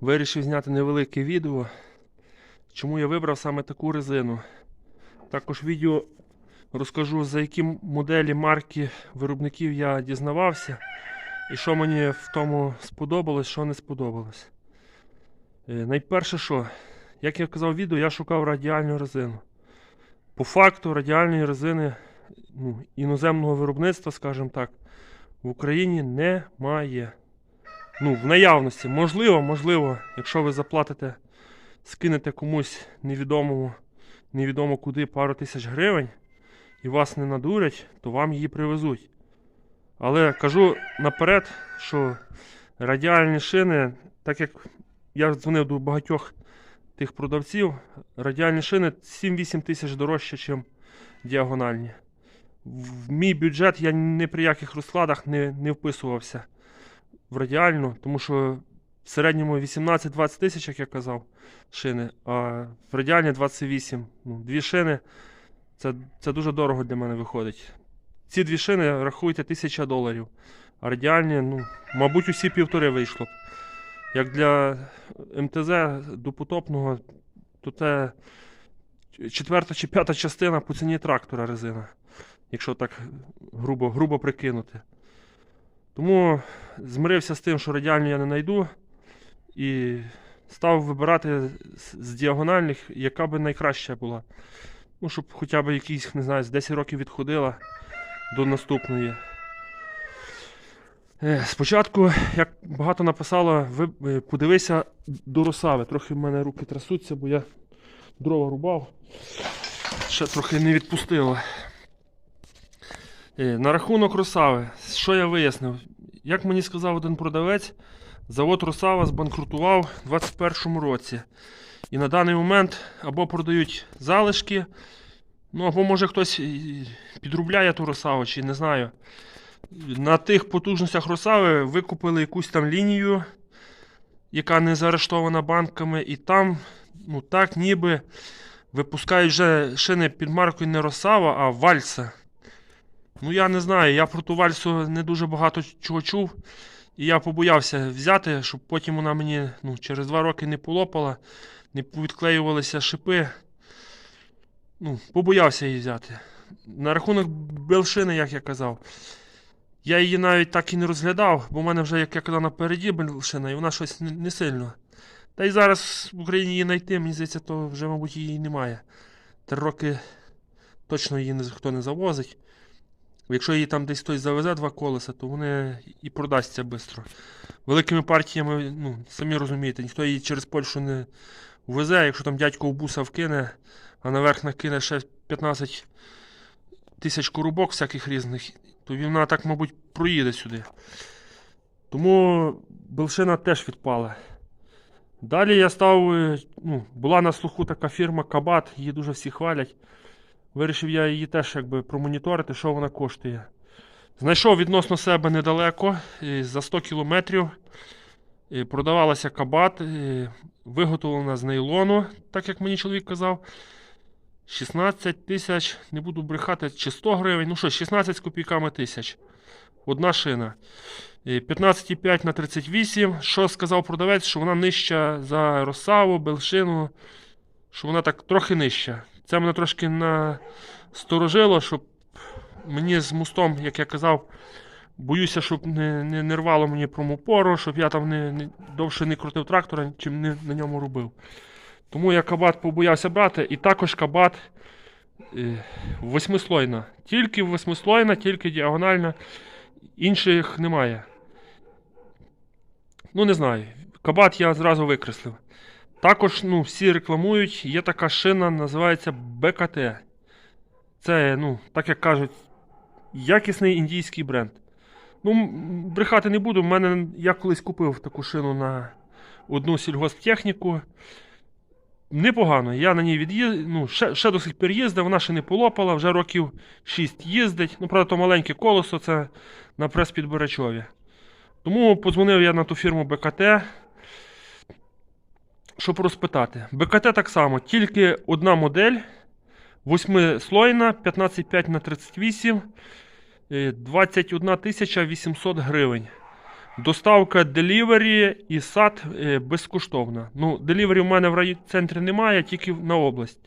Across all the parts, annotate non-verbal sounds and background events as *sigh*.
Вирішив зняти невелике відео, чому я вибрав саме таку резину. Також відео розкажу, за які моделі марки виробників я дізнавався, і що мені в тому сподобалось, що не сподобалось. Е, Найперше, що, як я казав в відео, я шукав радіальну резину. По факту радіальної резини ну, іноземного виробництва, скажімо так, в Україні немає. Ну, в наявності. Можливо, можливо, якщо ви заплатите, скинете комусь невідомому, невідомо куди пару тисяч гривень і вас не надурять, то вам її привезуть. Але кажу наперед, що радіальні шини, так як я дзвонив до багатьох тих продавців, радіальні шини 7-8 тисяч дорожче, ніж діагональні. В мій бюджет я ні при яких розкладах не, не вписувався в радіальну, тому що в середньому 18-20 тисяч, як я казав, шини, а в радіальні 28. Ну, дві шини це, це дуже дорого для мене виходить. Ці дві шини рахуйте 1000 доларів. А радіальні, ну, мабуть, усі півтори вийшло б. Як для МТЗ до потопного, то це четверта чи п'ята частина по ціні трактора резина, якщо так грубо, грубо прикинути. Тому змирився з тим, що радіальну я не знайду, і став вибирати з, діагональних, яка би найкраща була. Ну, щоб хоча б якісь, не знаю, з 10 років відходила до наступної. Е, Спочатку, як багато написало, ви е, подивися до росави. Трохи в мене руки трясуться, бо я дрова рубав. Ще трохи не відпустило. Е, На рахунок Росави, що я вияснив? Як мені сказав один продавець, завод Росава збанкрутував у 2021 році. І на даний момент або продають залишки, ну або може хтось підробляє ту Росаву, чи не знаю. На тих потужностях Росави викупили якусь там лінію, яка не заарештована банками, і там, ну так, ніби випускають вже шини під маркою не Росава, а Вальса. Ну, я не знаю, я про ту вальсу не дуже багато чого чув. І я побоявся взяти, щоб потім вона мені ну, через два роки не полопала, не відклеювалися шипи. Ну, побоявся її взяти. На рахунок белшини, як я казав, я її навіть так і не розглядав, бо в мене вже, як я казав, напереді белшина, і вона щось не, не сильно. Та й зараз в Україні її знайти, мені здається, то вже, мабуть, її немає. Три роки точно її ніхто не завозить. Якщо її там десь хтось завезе два колеса, то вони і продасться швидко. Великими партіями, ну, самі розумієте, ніхто її через Польщу не везе. Якщо там дядько в буса вкине, а наверх накине ще 15 тисяч коробок всяких різних, то вона так, мабуть, проїде сюди. Тому белшина теж відпала. Далі я став, е, ну, була на слуху така фірма Кабат, її дуже всі хвалять. Вирішив я її теж якби промоніторити, що вона коштує. Знайшов відносно себе недалеко, за 100 кілометрів. Продавалася кабат, виготовлена з нейлону, так як мені чоловік казав. 16 тисяч, не буду брехати, чи 100 гривень. Ну що, 16 з копійками тисяч. Одна шина. Е, 15,5 на 38. Що сказав продавець, що вона нижча за Росаву, Белшину, що вона так трохи нижча. Це мене трошки насторожило, щоб мені з мостом, як я казав, боюся, щоб не, не, не рвало мені промопору, щоб я там не, не, довше не крутив трактора, чим не на ньому робив. Тому я кабат побоявся брати, і також кабат е, восьмислойна. Тільки восьмислойна, тільки діагональна, інших немає. Ну, не знаю. Кабат я зразу викреслив. Також ну, всі рекламують, є така шина, називається БКТ. Це, ну, так як кажуть, якісний індійський бренд. Ну, брехати не буду. В мене я колись купив таку шину на одну сільгосптехніку. Непогано. Я на ній від'їздив, ну, ще, ще до сих пір їздив, вона ще не полопала, вже років 6 їздить. Ну, правда, то маленьке колесо, це на прес-підбирачові. Тому подзвонив я на ту фірму БКТ щоб розпитати. БКТ так само, тільки одна модель. Восьмислойна, 15,5 на 38, е, 21 800 гривень. Доставка делівері і сад е, безкоштовна. Ну, делівері в мене в райцентрі немає, тільки на область.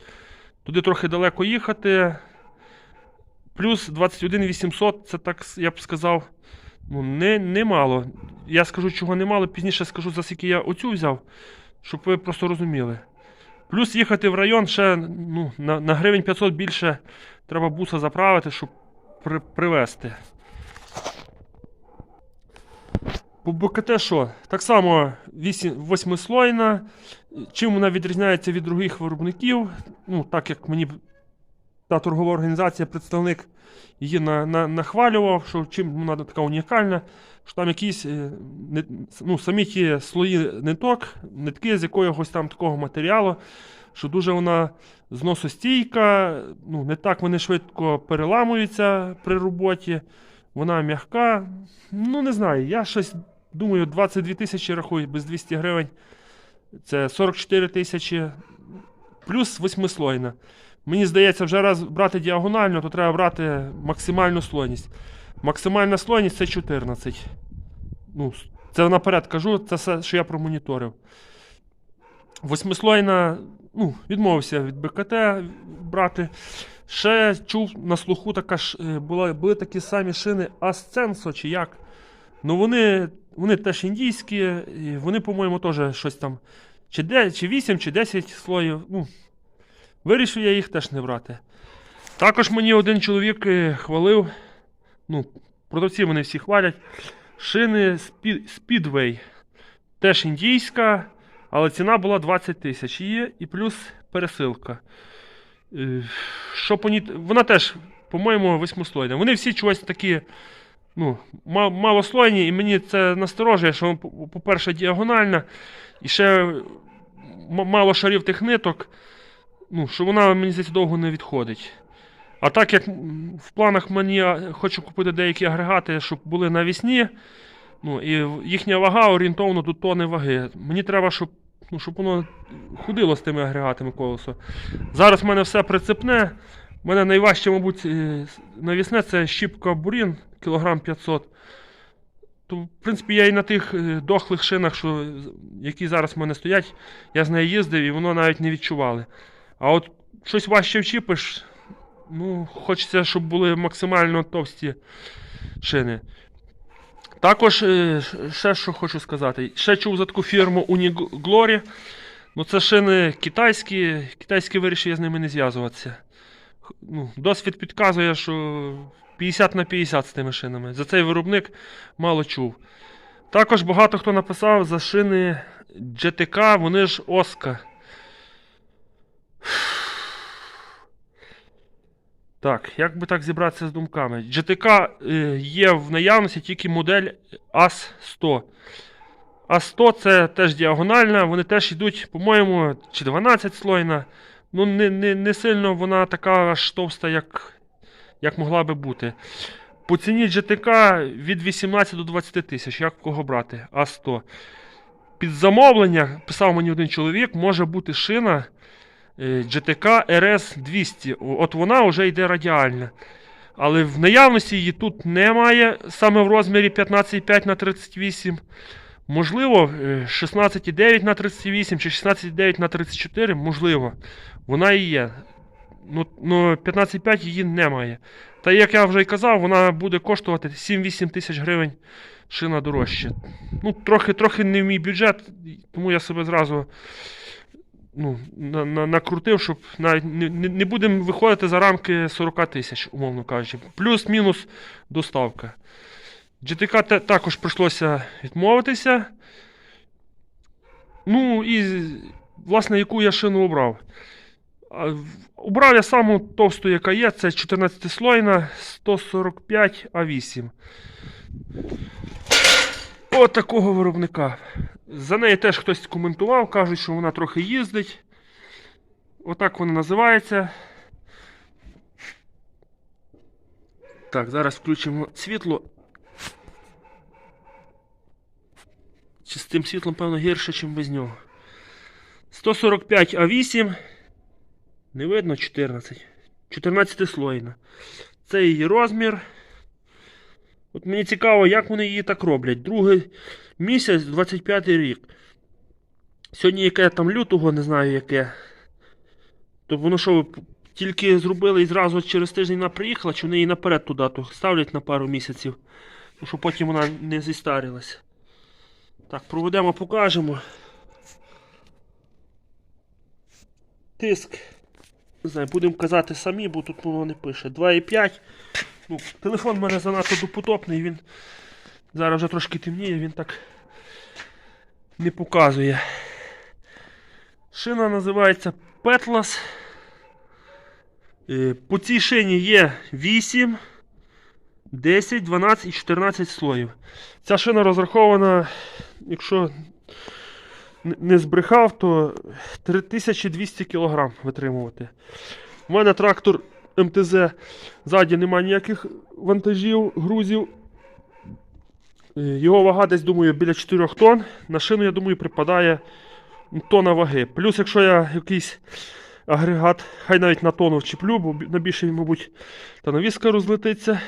Туди трохи далеко їхати. Плюс 21 800, це так я б сказав. Ну, не, немало. Я скажу, чого немало, пізніше скажу, за скільки я оцю взяв, щоб ви просто розуміли. Плюс їхати в район ще ну, на, на гривень 500 більше треба буса заправити, щоб при, привезти. По БКТ що? Так само 8 слойна. Чим вона відрізняється від других виробників? Ну, так як мені та торгова організація, представник її на, на, нахвалював, що чим вона така унікальна, що там якісь е, не, ну, самі ті слої ниток, нитки з якогось там такого матеріалу, що дуже вона зносостійка, ну, не так вони швидко переламуються при роботі, вона м'яка. Ну, не знаю, я щось думаю, 22 тисячі рахую без 200 гривень. Це 44 тисячі плюс восьмислойна. Мені здається, вже раз брати діагонально, то треба брати максимальну слойність. Максимальна слойність це 14. Ну, це наперед кажу, це все, що я промоніторив. Восьмислойна, ну, відмовився від БКТ брати. Ще чув на слуху така ж, е, була, були такі самі шини Ascenso чи як. Ну вони, вони теж індійські, і вони, по-моєму, теж щось там. Чи 8, чи 10 слоїв. Ну, вирішив я їх теж не брати. Також мені один чоловік е, хвалив. Ну, продавці вони всі хвалять. Шини Speedway. Теж індійська, але ціна була 20 тисяч. Є і плюс пересилка. Е, Що по ній... Вона теж, по-моєму, восьмислойна. Вони всі чогось такі ну, малослойні, і мені це насторожує, що, по- по-перше, діагональна, і ще мало шарів тих ниток, ну, що вона, мені здається, довго не відходить. А так як в планах мені хочу купити деякі агрегати, щоб були навісні, ну, і їхня вага орієнтовно до тони ваги. Мені треба, щоб, ну, щоб воно ходило з тими агрегатами колесо. Зараз в мене все прицепне. У мене найважче, мабуть, е, навісне це щіпка бурін, кілограм 500. То, в принципі, я і на тих е, дохлих шинах, що, які зараз в мене стоять, я з нею їздив і воно навіть не відчували. А от щось важче вчіпиш, ну, хочеться, щоб були максимально товсті шини. Також е, ще що хочу сказати. Ще чув за таку фірму Uniglory. Ну, це шини китайські. Китайські вирішив я з ними не зв'язуватися. Ну, досвід підказує, що 50 на 50 з тими шинами. За цей виробник мало чув. Також багато хто написав за шини GTK, вони ж Оска. Так, як би так зібратися з думками? GTK е, є в наявності тільки модель AS100. А100 це теж діагональна, вони теж йдуть, по-моєму, чи 12 слойна. Ну, не, не, не сильно вона така аж товста, як, як могла би бути. По ціні GTK від 18 до 20 тисяч, як кого брати? А100. Під замовлення, писав мені один чоловік, може бути шина GTK RS 200. От вона вже йде радіальна. Але в наявності її тут немає, саме в розмірі 15,5 на 38. Можливо, е, 16,9 на 38 чи 16,9 на 34, можливо, вона і є. Ну, ну 15,5 її немає. Та як я вже й казав, вона буде коштувати 7-8 тисяч гривень шина дорожче. Ну, трохи, трохи не в мій бюджет, тому я себе зразу ну, на, на, накрутив, щоб навіть не, не, будемо виходити за рамки 40 тисяч, умовно кажучи. Плюс-мінус доставка. GTK також прийшлося відмовитися. Ну і, власне, яку я шину обрав. Обрав я саму товсту, яка є, це 14 слойна 145 А8. От такого виробника. За неї теж хтось коментував, кажуть, що вона трохи їздить. Отак вона називається. Так, зараз включимо світло. Чи з тим світлом, певно, гірше, ніж без нього. 145 А8. Не видно 14. 14 слойна. Це її розмір. От мені цікаво, як вони її так роблять. Другий місяць, 25 рік. Сьогодні яке там лютого, не знаю яке. То воно що, тільки зробили і зразу через тиждень вона приїхала, чи вони її наперед ту дату ставлять на пару місяців, ну, щоб потім вона не зістарилася. Так, проведемо, покажемо. Тиск. Не знаю, будемо казати самі, бо тут воно не пише. 2,5. Ну, телефон в мене занадто допотопний, він зараз вже трошки темніє, він так не показує. Шина називається Petlas. Е, По цій шині є 8, 10, 12 і 14 слоїв. Ця шина розрахована, якщо не збрехав, то 3200 кг витримувати. У мене трактор МТЗ ззаді немає ніяких вантажів, грузів. Е, Його вага десь, думаю, біля 4 тонн. На шину, я думаю, припадає тонна ваги. Плюс, якщо я якийсь агрегат, хай навіть на тонну вчеплю, бо на більше, мабуть, та навіска розлетиться,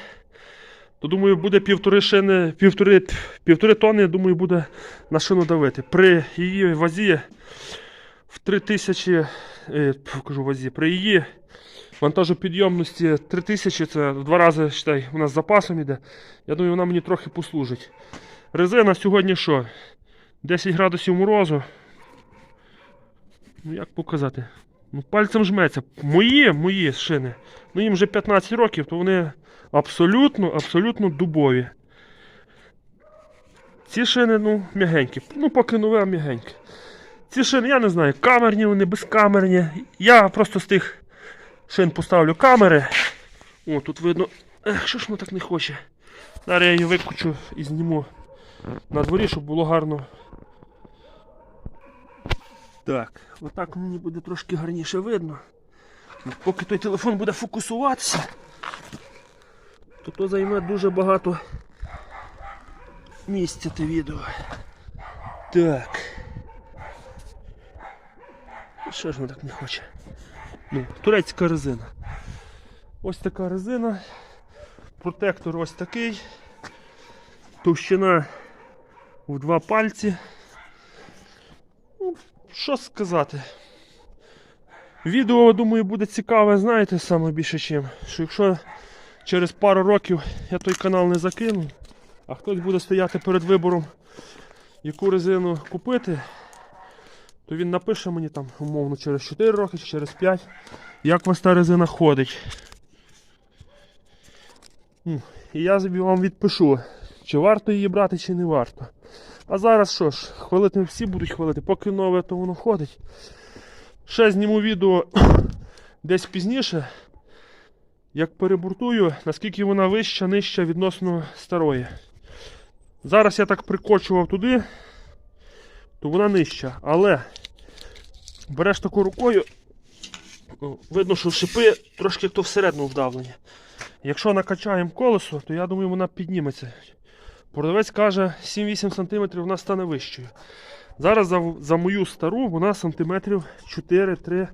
то думаю, буде півтори шини, півтори, півтори тонни, думаю, буде на шину давити. При її вазі в 3000, е, кажу вазі, при її вантажопідйомності 3000, це в два рази, считай, у нас запасом іде. Я думаю, вона мені трохи послужить. Резина сьогодні що? 10 градусів морозу. Ну як показати? Ну, пальцем жметься. Мої, мої шини. Ну їм вже 15 років, то вони абсолютно, абсолютно дубові. Ці шини, ну, м'ягенькі. Ну, поки нове, м'ягенькі. Ці шини, я не знаю, камерні вони, безкамерні. Я просто з тих шин поставлю камери. О, тут видно. Ех, що ж воно так не хоче. Зараз я її викручу і зніму на дворі, щоб було гарно. Так, отак мені буде трошки гарніше видно. Поки той телефон буде фокусуватися, то то займе дуже багато місця те відео. Так. Що ж воно так не хоче? Ну, турецька резина. Ось така резина. Протектор ось такий. Товщина в два пальці. Ну, що сказати? Відео, думаю, буде цікаве, знаєте, саме більше чим. Що якщо через пару років я той канал не закину, а хтось буде стояти перед вибором, яку резину купити, то він напише мені там, умовно, через 4 роки чи через 5, як вас та резина ходить. І я вам відпишу, чи варто її брати, чи не варто. А зараз що ж, хвалити всі будуть хвалити, поки нове, то воно ходить. Ще зніму відео *coughs* десь пізніше, як перебуртую, наскільки вона вища, нижча відносно старої. Зараз я так прикочував туди, то вона нижча. Але береш таку рукою, видно, що шипи трошки як то всередину вдавлені. Якщо накачаємо колесо, то я думаю, вона підніметься. Продавець каже, 7-8 см вона стане вищою. Зараз за, за мою стару вона сантиметрів 4-3,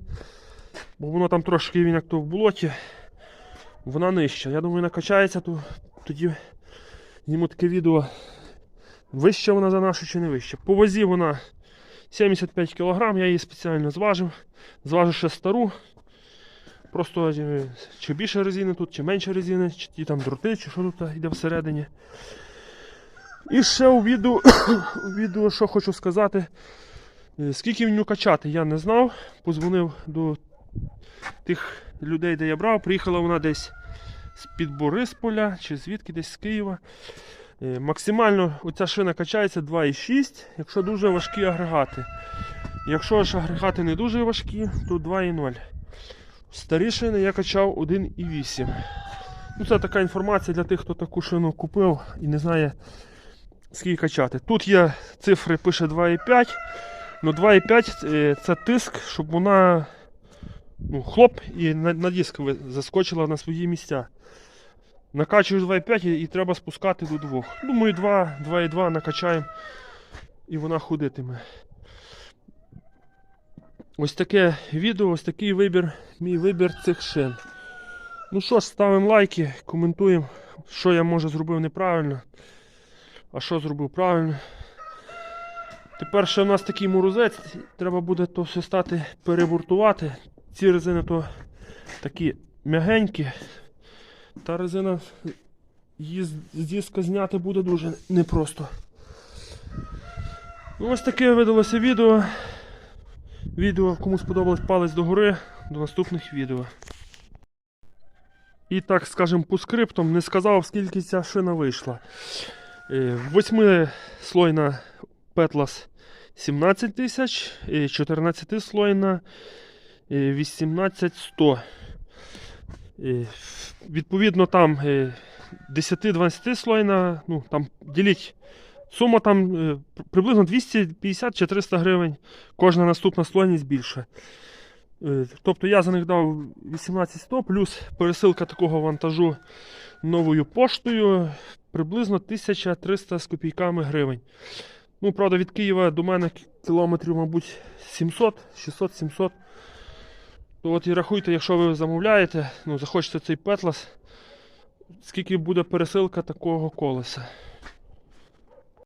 бо воно там трошки він як то в болоті, вона нижча. Я думаю, накачається, то тоді зніму таке відео. Вища вона за нашу чи не вища. По вазі вона 75 кг, я її спеціально зважив. Зважив ще стару. Просто е, чи більше резини тут, чи менше резини, чи ті там дроти, чи що тут йде всередині. І ще у відео, *coughs* у відео, що хочу сказати, е, скільки в нього качати, я не знав. Позвонив до тих людей, де я брав. Приїхала вона десь з-під Борисполя чи звідки десь з Києва. Е, Максимально оця шина качається 2,6, якщо дуже важкі агрегати. Якщо ж агрегати не дуже важкі, то 2,0. Старі шини я качав 1,8. Ну, це така інформація для тих, хто таку шину купив і не знає, скільки качати. Тут є цифри, пише 2,5. Ну 2,5 е, це тиск, щоб вона ну, хлоп і на, на диск заскочила на свої місця. Накачуєш 2,5 і, треба спускати до 2. Думаю, 2, 2,2 накачаємо і вона ходитиме. Ось таке відео, ось такий вибір, мій вибір цих шин. Ну що ж, ставимо лайки, коментуємо, що я може зробив неправильно, а що зробив правильно. Тепер ще в нас такий морозець, треба буде то все стати перебуртувати. Ці резини то такі м'ягенькі. Та резина її з диска зняти буде дуже непросто. Ну, ось таке видалося відео. Відео, кому сподобалось палець догори. До наступних відео. І так, скажем, по скриптам не сказав, скільки ця шина вийшла. Е, Восьмислойна Петлас 17 тисяч, 14 слойна 18100. Е, Відповідно, там е, 10-12 слойна, ну там діліть. Сума там е, приблизно 250 чи 300 гривень. Кожна наступна слойність більше. Е, Тобто я за них дав 18100 плюс пересилка такого вантажу новою поштою приблизно 1300 з копійками гривень. Ну, правда, від Києва до мене кілометрів, мабуть, 700, 600-700. То от і рахуйте, якщо ви замовляєте, ну, захочете цей петлас, скільки буде пересилка такого колеса.